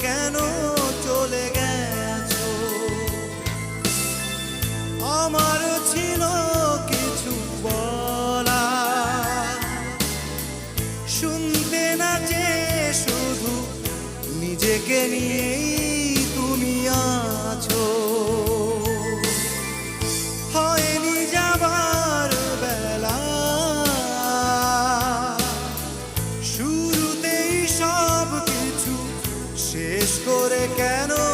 কেন চলে গেছ? আমার ছিল কিছু বলা শুনতে না যে শুধু নিজেকে নিয়েই করে কেন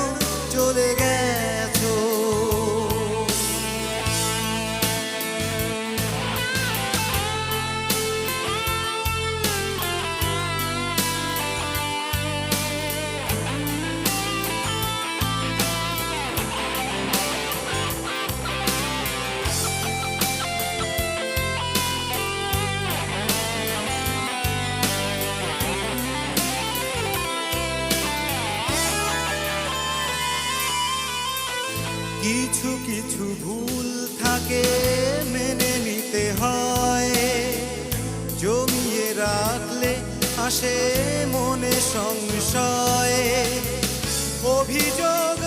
কিছু কিছু ভুল থাকে মেনে নিতে হয়। জমিয়ে রাখলে আসে মনে সংশয়ে। অভিযোগ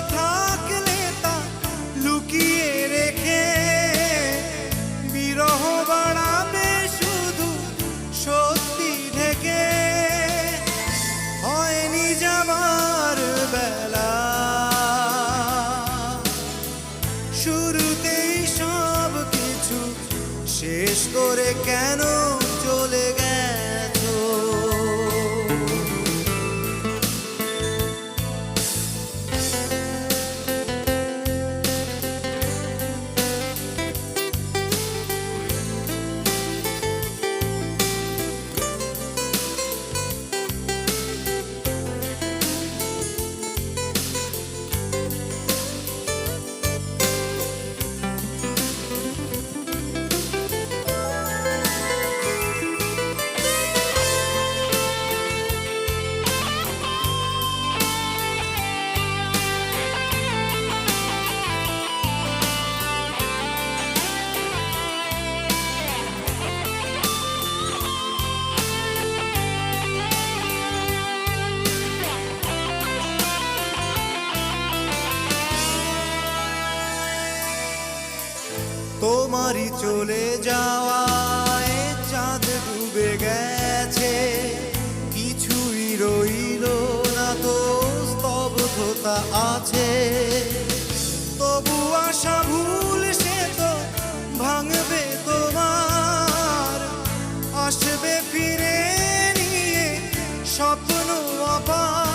তোমারই চলে যাওয়ায় চাঁদ ডুবে গেছে। কিছুই রইল না তো, স্তব্ধতা আছে। তবু আশা ভুল সে তো ভাঙবে তোমার। আসবে ফিরে নিয়ে স্বপ্ন আবার